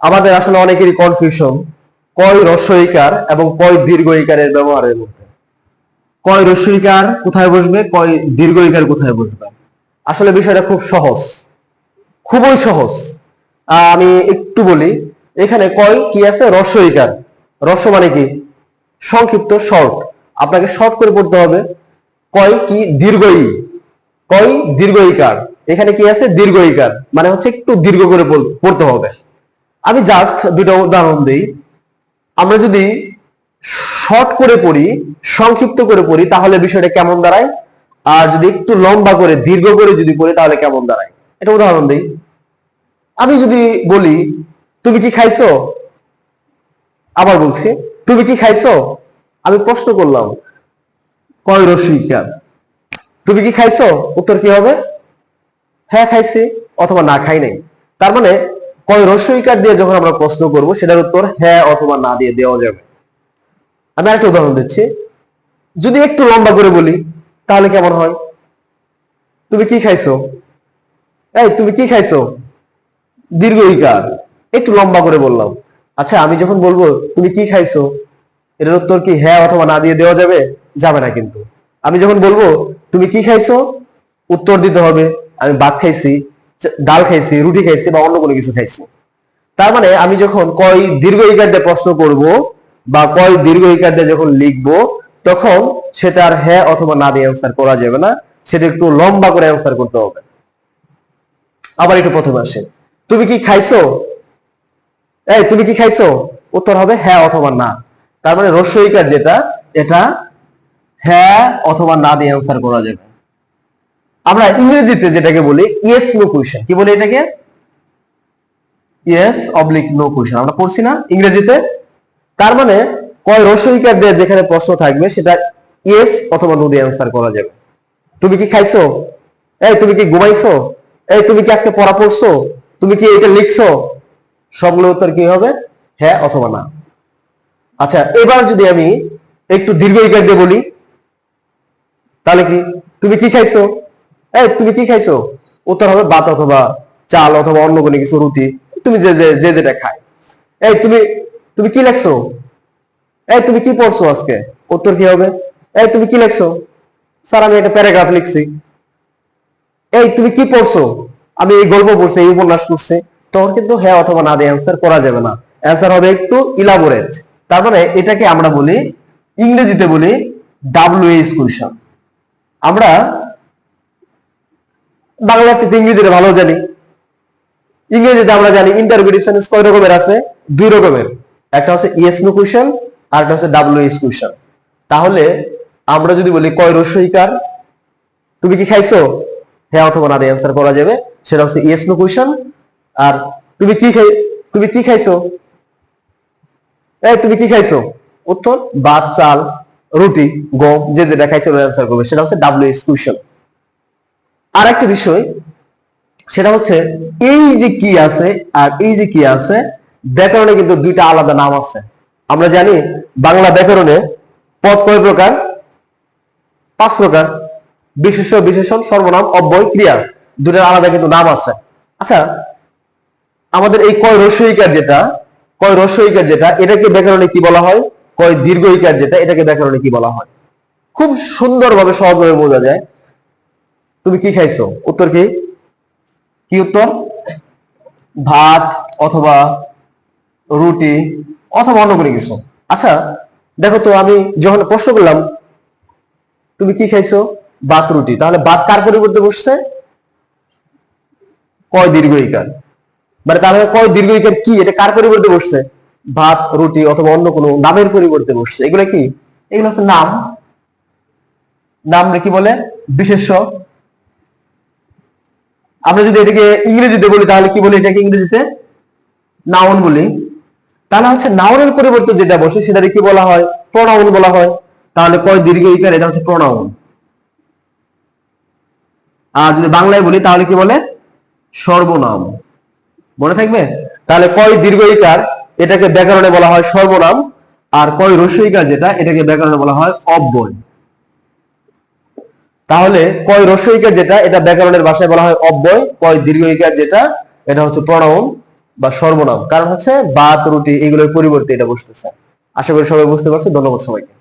আমাদের আসলে অনেকেরই কনফিউশন কয় রস্বইকার এবং কয় দীর্ঘইকারের ব্যবহারের মধ্যে? কয় রস্বইকার কোথায় বসবে, কয় দীর্ঘইকার কোথায় বসবে? আসলে বিষয়টা খুব সহজ, খুবই সহজ। আমি একটু বলি, এখানে কয় কি আছে? রস্বইকার রস্য মানে কি? সংক্ষিপ্ত শর্ট আপনাকে শর্ট করে পড়তে হবে, কয় কি দীর্ঘই, কয় দীর্ঘইকার। এখানে কি আছে? দীর্ঘইকার। মানে হচ্ছে একটু দীর্ঘ করে পড়তে হবে। আমি জাস্ট দুটো উদাহরণ দিই। আমরা যদি শর্ট করে পড়ি, সংক্ষিপ্ত করে পড়ি, তাহলে বিষয়টা কেমন দাঁড়ায়? আর যদি একটু লম্বা করে, দীর্ঘ করে যদি পড়ি, তাহলে কেমন দাঁড়ায়? এটা উদাহরণ দিই। আমি যদি বলি, তুমি কি খাইছো? আবার বলছি, তুমি কি খাইছো? আমি প্রশ্ন করলাম, কয় রসিকার তুমি কি খাইছো? উত্তর কি হবে? হ্যাঁ খাইছি, অথবা না খাই নাই। তার মানে কয় রসইকার দিয়ে যখন আমরা প্রশ্ন করব, সেটার উত্তর হ্যাঁ অথবা না দিয়ে দেওয়া যাবে। আমি আরেকটা উদাহরণ দিচ্ছি। যদি একটু লম্বা করে বলি, তাহলে কেমন হয়? তুমি কি খাইছো? এই, তুমি কি খাইছো? দীর্ঘ ইকার একটু লম্বা করে বললাম। আচ্ছা আমি যখন বলব, তুমি কি খাইছো? এটার উত্তর কি হ্যাঁ অথবা না দিয়ে দেওয়া যাবে? যাবে না কিন্তু। আমি যখন বলব, তুমি কি খাইছো? উত্তর দিতে হবে। আমি ভাত খাইছি। ডাল খাইছি, রুটি খাইছি বা অন্য কোনো কিছু খাইছি। তার মানে আমি যখন কয় দীর্ঘ ইকার দিয়ে প্রশ্ন করব বা কয় দীর্ঘ ইকার দিয়ে যখন লিখব, তখন সেটা আর হ্যাঁ অথবা না দিয়ে অ্যান্সার করা যাবে না। সেটা একটু লম্বা করে অ্যান্সার করতে হবে। আবার একটু প্রথমে আসে তুমি কি খাইছো? এই, তুমি কি খাইছো? উত্তর হবে হ্যাঁ অথবা না। তার মানে রস্যইকার যেটা, এটা হ্যাঁ অথবা না দিয়ে অ্যান্সার করা যাবে। আমরা ইংরেজিতে যেটাকে বলি ইয়েস নো কোয়েশ্চেন কি বলি এটাকে? ইয়েস অবলিক নো কোয়েশ্চেন আমরা পড়ছি না ইংরেজিতে। তার মানে কয় রস্যইকার দিয়ে যেখানে প্রশ্ন থাকবে সেটা ইয়েস অথবা নো দিয়ে অ্যান্সার করা যাবে। তুমি কি খাইছো? এই, তুমি কি ঘুমাইছো? এই, তুমি কি আজকে পড়া পড়ছো? তুমি কি এটা লিখছো? সবগুলো উত্তর কি হবে? হ্যাঁ অথবা না। আচ্ছা এবার যদি আমি একটু দীর্ঘ ইকার দিয়ে বলি, তাহলে কি? তুমি কি খাইছো? এই, তুমি কি খাইছো? উত্তর হবে ভাত অথবা চাল অথবা অন্য কোনো কিছু, রুটি। তুমি যে যে যেটা খায়। এই, তুমি তুমি কি লেখছো? এই, তুমি কি পড়ছো আজকে? উত্তর কি হবে? এই, তুমি কি লেখছো? স্যার, আমি একটা প্যারাগ্রাফ লিখছি। এই, তুমি কি পড়ছো? আমি এই গল্প পড়ছি, এই উপন্যাস পড়ছি। তখন কিন্তু হ্যাঁ অথবা না দিয়ে অ্যান্সার করা যাবে না। অ্যান্সার হবে একটু ইলাবোরেট তার মানে এটাকে আমরা বলি ইংরেজিতে বলি ডাব্লিউএইচ কোয়েশন আমরা বাংলা চেয়ে ইংরেজিতে ভালো জানি। ইংরেজিতে আমরা জানি ইন্টারভিউ ডিকশনারি কয় রকমের আছে? দুই রকমের। একটা হচ্ছে ইয়েস নো কোয়েশন আর একটা হচ্ছে ডাব্লিউএইচ কোয়েশন তাহলে আমরা যদি বলি কয় রস্যইকার তুমি কি খাইছো? হ্যাঁ অথবা না দিয়ে অ্যান্সার করা যাবে। সেটা হচ্ছে ইয়েস নো কোয়েশন আর তুমি কি খাই তুমি কি খাইছো? এই তুমি কি খাইছো? উত্তর, ভাত, চাল, রুটি, গম, যে যেটা খাইছে অ্যান্সার করবে। সেটা হচ্ছে ডাব্লিউএস কোয়েশন আর একটা বিষয়, সেটা হচ্ছে এই যে কি আছে আর এই যে কি আছে, ব্যাকরণে কিন্তু দুইটা আলাদা নাম আছে। আমরা জানি বাংলা ব্যাকরণে পদ কয় প্রকার? পাঁচ প্রকার। বিশেষ্য, বিশেষণ, সর্বনাম, অব্যয়, ক্রিয়া। দুটার আলাদা কিন্তু নাম আছে। আচ্ছা আমাদের এই কয় রস্যইকার যেটা, কয় রস্যইকার যেটা, এটাকে ব্যাকরণে কি বলা হয়? কয় দীর্ঘইকার যেটা, এটাকে ব্যাকরণে কি বলা হয়? খুব সুন্দরভাবে সহজভাবে বোঝা যায়। তুমি কি খাইছো? উত্তর কি? কি উত্তর? ভাত অথবা রুটি অথবা অন্য কোনো কিছু। আচ্ছা দেখো তো আমি যখন প্রশ্ন করলাম, তুমি কি খাইছো? ভাত, রুটি। তাহলে ভাত কার পরিবর্তে বসছে? কয় দীর্ঘ ইকার? মানে তাহলে কয় দীর্ঘ ইকার কি? এটা কার পরিবর্তে বসছে? ভাত, রুটি অথবা অন্য কোনো নামের পরিবর্তে বসছে। এগুলো কি? এগুলো হচ্ছে নাম। নাম কি বলে? বিশেষ্য। আমরা যদি এটাকে ইংরেজিতে বলি, তাহলে কি বলি? এটাকে ইংরেজিতে নাউন বলি। তাহলে হচ্ছে নাউনের পরিবর্তে যেটা বসে, সেটাকে কি বলা হয়? প্রোনাউন বলা হয়। তাহলে কয় দীর্ঘ ইকার এটা হচ্ছে প্রোনাউন আর যদি বাংলায় বলি, তাহলে কি বলে? সর্বনাম। মনে থাকবে? তাহলে কয় দীর্ঘ ইকার এটাকে ব্যাকরণে বলা হয় সর্বনাম। আর কয় রস্য ইকার যেটা, এটাকে ব্যাকরণে বলা হয় অব্যয়। তাহলে কয় রস্য ইকার যেটা, এটা ব্যাকরণের ভাষায় বলা হয় অব্যয়, কয় দীর্ঘ ইকার যেটা, এটা হচ্ছে প্রণাম বা সর্বনাম। কারণ হচ্ছে বাত, রুটি এগুলোর পরিবর্তে এটা বসতেছে। আশা করি সবাই বুঝতে পারছ। ধন্যবাদ সবাইকে।